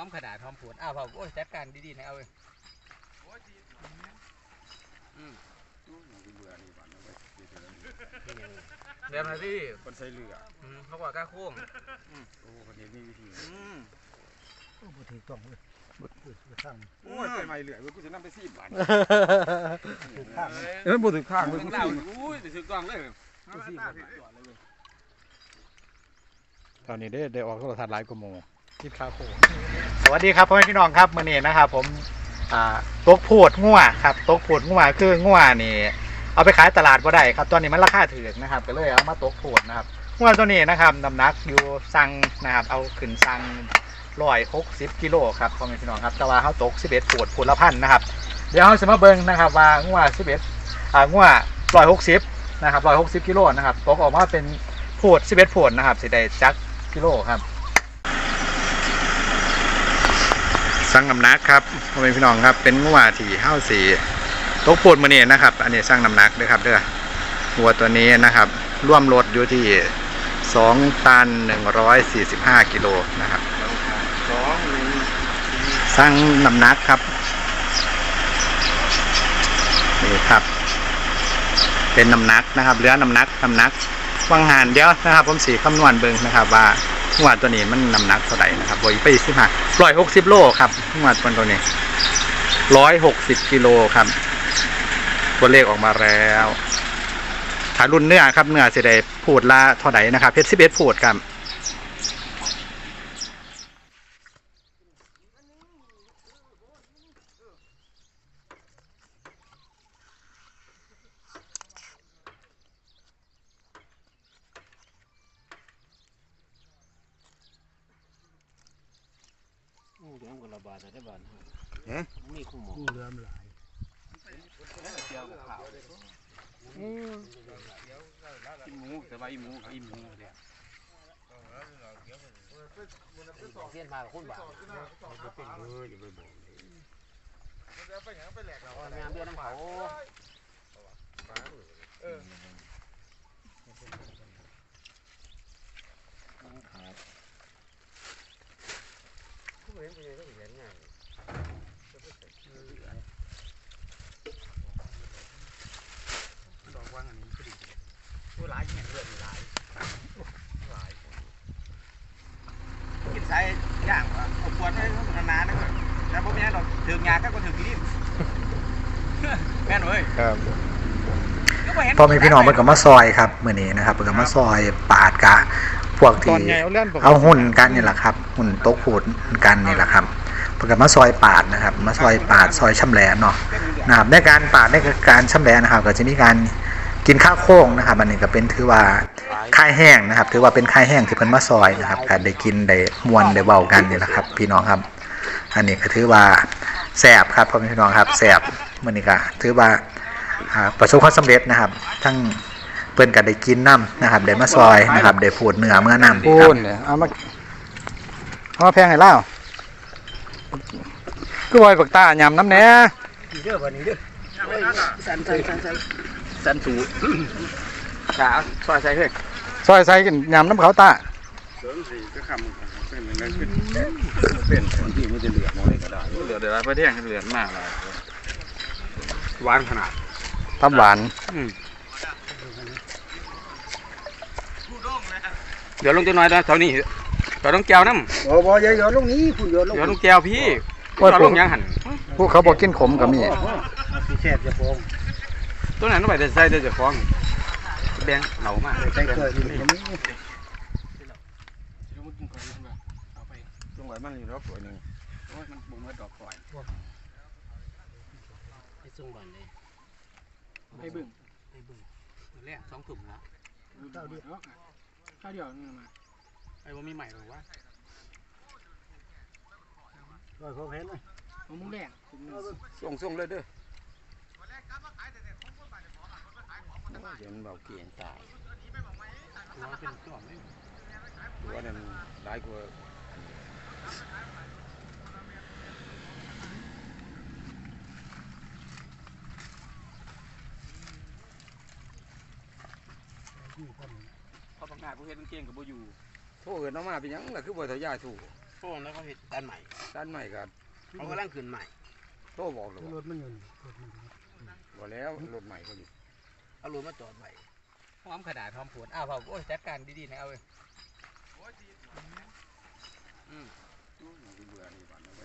อมขนาดหอมผวนอ้าวเผาโอ้ยจัดการดีๆนะเอาเลยอืมเดี๋ยวมาที่คนใส่เรืออืมเขาบอกกล้าโค้งโอ้คนนี้มีวิธีอืมโอ้บ่ถือกล่องเลยบ่ถือข้างโอ้ยไปใหม่เรือกูจะนำไปซีบบาทถือข้างเอ้ยบ่ถึงข้างมึเลยงกูเล่าซีอุ้ยไปซื้อกล้องเลยกูซีบตอนนี้ได้ได้ออกโทรทัศน์หลายกว่าโม คิดค่าโคสวัสดีครับพ่อแม่พี่น้องครับมื้อนี้นะครับผมอ่าตกพูดงัวครับตกพูดงัวคืองัวนี่ เอาไปขายตลาดบ่ได้ครับ ตอนนี้มันราคาถูกนะครับ ก็เลยเอามาตกพูดนะครับงัวตัวนี้นะครับน้ำหนักอยู่สั่งนะครับ เอาขึ้นสั่งร้อยหกสิบกิโลครับพ่อแม่พี่น้องครับแต่ว่าเขาตกสิบเอ็ดพูดพูดละพันนะครับ เดี๋ยวเราจะมาเบิ่งนะครับว่างัวสิบเอ็ดอ่างัวร้อยหกสิบนะครับร้อยหกสิบกิโลนะครับตกออกมาเป็นพูดสิบเอ็ดพูดนะครับสิได้จักกิโลครับ สั่งน้ำหนักครับพ่อแม่พี่น้องครับ เป็นงัวที่เฮ้าสี่ตกปูดมือนี้นะครับ อันนี้สั่งน้ำหนักด้วยครับเด้อวัวตัวนี้นะครับ ร่วมรถอยู่ที่2ตัน145กิโลนะครับสองหนึ่งสั่งน้ำหนักครับนี่ครับ เป็นน้ำหนักนะครับเหลือน้ำหนักน้ำหนักวางหานเดียวนะครับ ผมสีคำนวณเบิ่งนะครับ ว่างัวตัวนี้มันน้ำหนักเท่าไหร่นะครับบอยไปสิบห้า ร้อยหกสิบโลครับงัวตัวนี้ร้อยหกสิบกิโลครับ ตัวเลขออกมาแล้วถ้ารุ่นเนื้อครับเนื้อสิได้พูดละเท่าไหร่นะครับเพชรสิบเอ็ดพูดครับ เหลือมกับระบาดได้บ้านเอ๊ะมีคู่หมองูเรือมหลายเดียวกับขาวกินหมูแต่ว่าอีหมูกับอีหมูเลยเสี้ยนมากับคุณบ่าวเอออย่าไปบอกงามเดือนน้ำเขาด เห็นไปเห็นไงดอกว่างอันนี้พอดีผู้ร้ายแห่งเลือดหลายหลายกินไส้ย่างวะเอาปวดไว้นานนะเว้ยแต่พวกนี้ดอกถึงยาก็ก็ถึงที่นี่แม่นเว้ยครับพ่อแม่พี่น้องมันก็มาซอยครับมื้อนี้นะครับมันก็มาซอยปา พวกตอที่นไงเอาเล่นปกติเอาหุ่นกันนี่แหละครับ หุ่นตกผูดกันนี่แหละครับเพิ่นก็มาซอยปาดนะครับ มาซอยปาดซอยชำแหละเนาะนะครับในการปาดในการชำแหละนะครับ ก็จะมีการกินข้าวโค้งนะครับ อันนี้ก็เป็นถือว่าค่ายแห้งนะครับ ถือว่าเป็นค่ายแห้งที่เพิ่นมาซอยนะครับก็ได้กินได้มวนได้เว้ากันนี่แหละครับ พี่น้องครับ อันนี้ก็ถือว่าแสบครับพ่อแม่พี่น้องครับแสบมื้อนี้ก็ถือว่าอ่าประสบความสำเร็จนะครับ ทั้ง เพิ่นก็ได้กินน้ำนะครับได้มาซอยนะครับได้พูดเนื้อเมื่อน้ำปูครับนเนี่ยเอามาเอามาแพงให้เล่าก็ไว้ปักตายำน้ำแหน่เด้อวันนี้เด้อสันสันสันสันสันสูขาซอยใส่เฮ้ยซอยใส่กันยำน้ำเขาตาเสริมสีก็คำเป็นอย่างนั้นเป็นเป็นบางทีมันจะเหลือมอะไรก็ได้เหลือเดี๋ยวเราไปเที่ยงเหลือมากเลยหวานขนาดทำหวาน เดี๋ยวลงจะน้อยนะเท่านี้เดี๋ยวต้องแก้วน้โอ้บอยย้อนลงนี้คุณย้อนลำงเดี๋ยวต้องแก้วพี่โอ้ย เดี๋ยวลงยังหันผู้เขาบอกกินขมก็มีสีแฉบจะฟองตัวนั้นต้องไปใส่เดี๋ยวจะฟ้องแบงเหลามากใส่เคยอยู่ตรงนี้จงไว้มันอยู่รอบตัวนึงโอ้ยมันบุ้มดอกก่อยไอ้ซุ่งบอลเลยให้บึ้งไอ้บึ้งแรกสองถุงแล้ว ข้าวเดียวข้าวเดียวนี่มาไอ้ว่ามีใหม่หรอวะร้อยพอเพชรเลยมะม่วงแดงส่งส่งเลยเด้อเดี๋ยวมันเบาเกียนตายตัวเป็นตัวไม่ตัวนั้นร้ายกว่าพอป ระกาศผู้เฮ็ดเก่งกับโบอยู่โทษเอินออกมาเป็นหยังล่ะคือบ่ทะยายถูกพวกนั้นเขาเห็ดด้านใหม่ด้านใหม่กันเขากำลังขึ้นใหม่โตบอกเลยรถมันเงินรถมันว่าแล้วรถใหม่เขาอยู่เอารถมาจอดใหม่หอมขนาดหอมผวนอ้าวเผาโอ้ยจัดการดีๆนะเอาเว้ยเบื่อนี่บ้านเอาไว้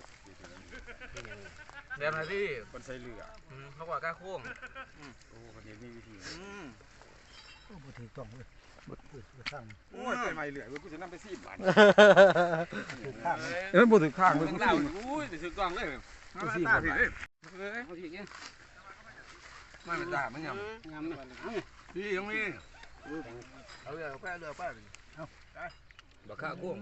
เดี๋ยวนะที่คนใส่เรืออืมเขาบอกกล้าโค้งโอ้คนนี้มีวิธีโอ้บ่ถือต้องเลย บ่ถือบ่สร้างโอ้ยไปใหม่เรือกูจะนั่งไปซีบบาทถือข้างเออบ่ถึงข้างมึมึงงเล่าเล่าอุ้ยถือกล้องเลยเอาซีบบาทเอ้ยเอาทีนี้ไม่เป็นตามันยำงามเลยพี่ตรงนี้เอาเรือไปเอาเรือไปบักข้ากุ้ง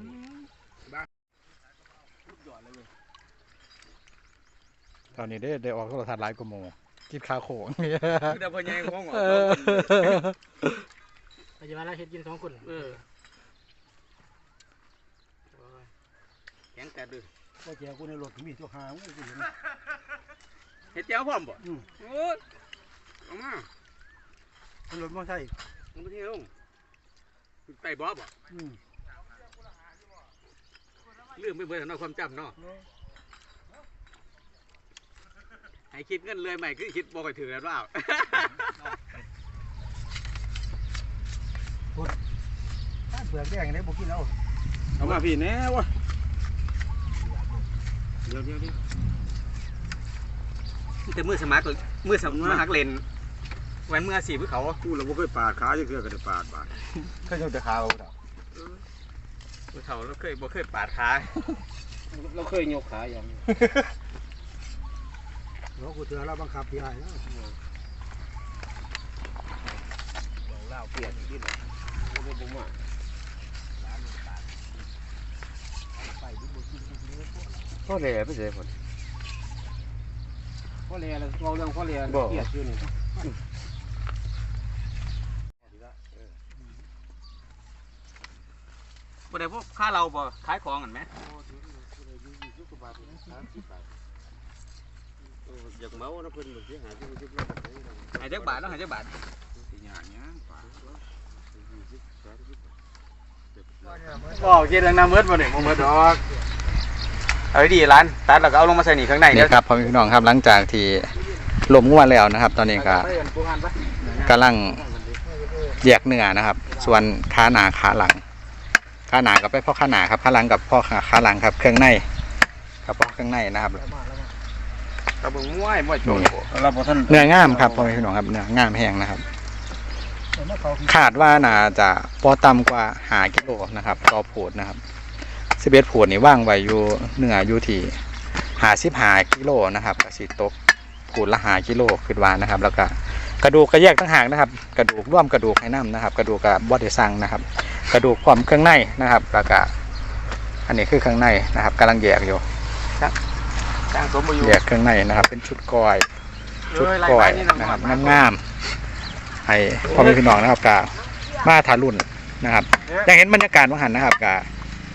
ตอนนี้ได้ได้ออกโทรทัศน์หลายกว่าโมงกินข้าวโขงเนี่ยคือเดี๋ยวพ่อใหญ่ของหัว ปัจจุบันเราเฮ็ดกินสองคนเออแข็งแต่ดื้อก็แจกูในรถมีตัวหากูอยู่เฮ็ดเจ้าพร้อมบ่อืมโอ้ยเอามารถมอไซค์มึงไปเที่ยวไปบ่บ่อืมลืมไปเบิดเนาะความจำเนาะให้คิดเงินเลยใหม่คือคิดบ่ค่อยถือแล้วเปล่า เปลือกแดงได้บ่กินเอาเอามาพี่แน่วะเดี๋ยวเดี๋ยวเดี๋ยวแต่มือสมัครมือสมัครเล่นแวนมืออาชีพคือเขากูเราบ่เคยปาดขาจะเกือก็ได้ปาดบาดเคยจะขาเอาดอกมือเขาเราเคยบ่เคยปาดขาเราเคยยกขาอย่างเดี๋ยวกูเตือนเราบังคับพี่อ้ายแล้วเล่าเปลี่ยนที่ไหนกูบ่บ่มาก็แหล่ไปเสียผลพ่อเลียเราเรื่องพ่อเลียเกลียดอยู่นี่บ่ได้พวกค่าเราบ่ขายของกันไหมอยากเมานะเพิ่นบ่สิหาที่สิบหายจักบาทแล้วหายจักบาทสิหยังหยังปาดบอกเฮ็ดดังน้ำเมิดบ่ได้บ่เมิดดอก เอาดีร้านตัดแล้วก็เอาลงมาใส่นี่ข้างในนี่ครับพ่อแม่พี่น้องครับหลังจากที่ลมงวดแล้วนะครับ ตอนนี้ก็กำลังแยกเนื้อนะครับ ส่วนขาหนาขาหลังขาหนากับไปพ่อขาหนาครับขาหลังกับพ่อขาหลังครับ เครื่องในกับพ่อเครื่องในนะครับกระเบื้องม้วยม้วยโจนเราบ่ทันเนื้องามครับพ่อแม่พี่น้องครับเนื้องามแห้งนะครับแต่มาเขาพี่คาดว่าน่าจะพอต่ำกว่าหากิโลนะครับต่อโผดนะครับ สิบเอ็ดโผดนี่ว่างไว้อยู่เนื้ออยู่ที่หาสิบหากิโลนะครับกสิตกโผดละหากิโลคือว่านะครับ แล้วก็กระดูกก็แยกต่างหากนะครับ กระดูกร่วมกระดูกให้น้ำนะครับ กระดูกกับบอดี้ซังนะครับ กระดูกพร้อมเครื่องในนะครับแล้วก็อันนี้คือเครื่องในนะครับกำลังแยกอยู่จ้างสมบูรณ์แยกเครื่องในนะครับ เป็นชุดก้อยชุดก้อยนะครับงามๆให้พ่อแม่พี่น้องนะครับกามาถารุ่นนะครับอย่างเห็นบรรยากาศว่างหันนะครับกา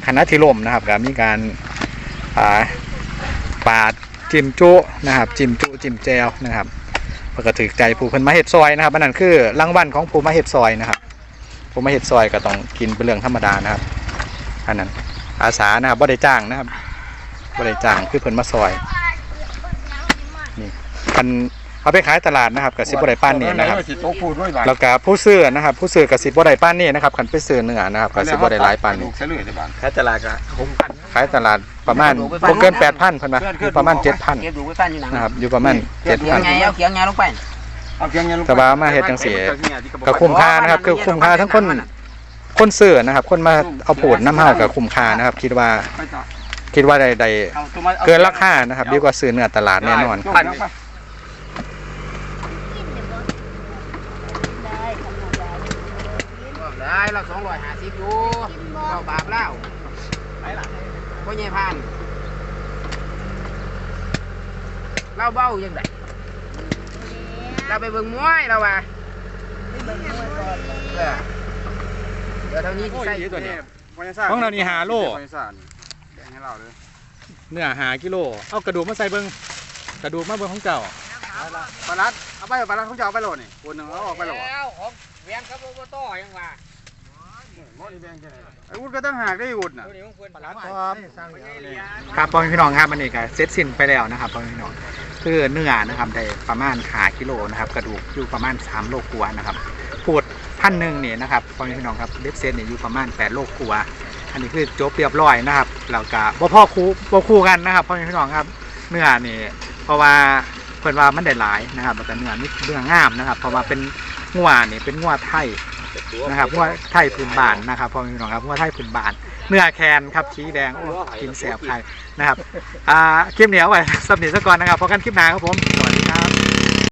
คณะที่ล่มนะครับกามีการาปาดจิมจุนะครับจิมจุจิมแจวนะครับเพื่อก็ถือใจผู้เพิ่นมาเฮ็ดซอยนะครับอันนั้นคือรางวัลของผู้มาเฮ็ดซอยนะครับผู้มาเฮ็ดซอยก็ต้องกินเป็นเรื่องธรรมดานะครับอันนั้นอาสานะครับบ่ได้จ้างนะครับบ่ได้จ้างคือเพิ่นมาซอยนี่คัน เอาไปขายตลาดนะครับกับสิบบ่ได้ป้านนี่นะครับสิโตพูดไว้บาดแล้วก็ผู้ซื้อนะครับ ผู้ซื้อกับสิบบ่ได้ป้านนี่นะครับคันไปซื้อเนื้อนะครับกับสิบบ่ได้หลายป้านนี่ใช่เลยได้บาดแค่ตลาดก็หกพันขายตลาดประมาณบ่เกินแปดพันเพิ่นนะอยู่ประมาณเจ็ดพันเก็บดูไว้ตั้นอยู่หนังนะครับอยู่ประมาณเจ็ดเขียพังนไงเอาเขียงไงลงไปเอาเพียงยังแต่ว่ามาเฮ็ดจังซี่ก็คุ้มค่านะครับ คือคุ้มค่าทั้งคนคนซื้อนะครับ คนมาเอาโผดน้ำเฮากับคุ้มค่านะครับ คิดว่าไปต่อคิดว่าได้ได้เอาตัวมาเกินราคานะครับดีกว่าซื้อเนื้อตลาดแน่นอนพันได้เราสองร้อยห้าสิบอยู่เราบาปแล้วไปละพ่อใหญ่พานเราเบ้ายังไงเราไปเบิ่งมวยเราว่ะเออเดี๋ยวเท่านี้ที่ใส่ตัวนี้ของเรานี่หาโลพญาซ่านี่แบ่งให้เราเลยเนื้อหากิโล เอากระดูกมาใส่เบิ่งกระดูกมาเบิ่งของเจ้าปลาลัดเอาไปปลาลัดเขาจะเอาไปโหลดนี่คนหนึ่งเอาออกไปโหลดแล้วของเวียนครับโบโต้ยังว่า ไอ้อุดก็ต้องหากได้อุดน่ะครับพ่อแม่พี่น้องครับอันนี้ก็เสร็จสิ้นไปแล้วนะครับพ่อแม่พี่น้องคือเนื้อนะครับได้ประมาณขากิโลนะครับ กระดูกอยู่ประมาณ3โลกว่านะครับพูดพันหนึ่งนี่นะครับพ่อแม่พี่น้องครับเล็บเซนเนี่ยอยู่ประมาณ8โลกว่าอันนี้คือจบเรียบร้อยนะครับแล้วก็บ่พ่อคู่บ่คู่กันนะครับพ่อแม่พี่น้องครับเนื้อนี่เพราะว่าเพิ่นว่ามันได้หลายนะครับแล้วก็เนื้อนี่เนื้องามนะครับ เพราะว่าเป็นงัวนี่เป็นงัวไทย นะครับงัวไทยพื้นบ้านนะครับพ่อแม่พี่น้องครับงัวไทยพื้นบ้านเนื้อแคนครับชี้แดงโอ้กินแสบใครนะครับอ่าคลิปเหนียวไว้สับหนีซะก่อนนะครับพอกันคลิปหน้าครับผมสวัสดีครับ